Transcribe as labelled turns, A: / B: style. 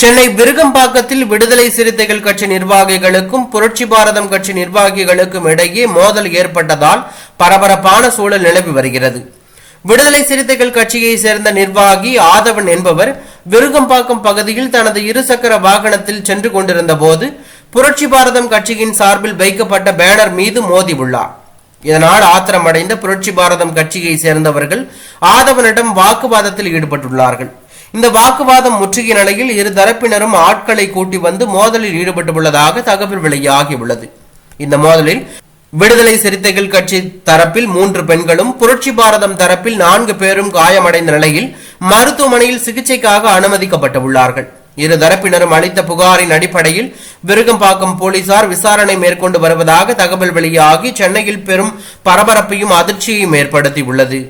A: சென்னை விருகம்பாக்கத்தில் விடுதலை சிறுத்தைகள் கட்சி நிர்வாகிகளுக்கும் புரட்சி பாரதம் கட்சி நிர்வாகிகளுக்கும் இடையே மோதல் ஏற்பட்டதால் பரபரப்பான சூழல் நிலவி வருகிறது. விடுதலை சிறுத்தைகள் கட்சியை சேர்ந்த நிர்வாகி ஆதவன் என்பவர் விருகம்பாக்கம் பகுதியில் தனது இருசக்கர வாகனத்தில் சென்று கொண்டிருந்த போது புரட்சி பாரதம் கட்சியின் சார்பில் வைக்கப்பட்ட பேனர் மீது மோதி உள்ளார் இதனால் ஆத்திரமடைந்த புரட்சி பாரதம் கட்சியை சேர்ந்தவர்கள் ஆதவனிடம் வாக்குவாதத்தில் ஈடுபட்டுள்ளார்கள். இந்த வாக்குவாதம் முற்றிய நிலையில் இரு தரப்பினரும் ஆட்களை கூட்டி வந்து மோதலில் ஈடுபட்டுள்ளதாக தகவல் வெளியாகியுள்ளது. இந்த மோதலில் விடுதலை சிறுத்தைகள் கட்சி தரப்பில் மூன்று பெண்களும் புரட்சி பாரதம் தரப்பில் நான்கு பேரும் காயமடைந்த நிலையில் மருத்துவமனையில் சிகிச்சைக்காக அனுமதிக்கப்பட்டுள்ளார்கள். இரு தரப்பினரும் அளித்த புகாரின் அடிப்படையில் விருகம்பாக்கம் போலீசார் விசாரணை மேற்கொண்டு வருவதாக தகவல் வெளியாகி சென்னையில் பெரும் பரபரப்பையும் அதிர்ச்சியையும் ஏற்படுத்தியுள்ளது.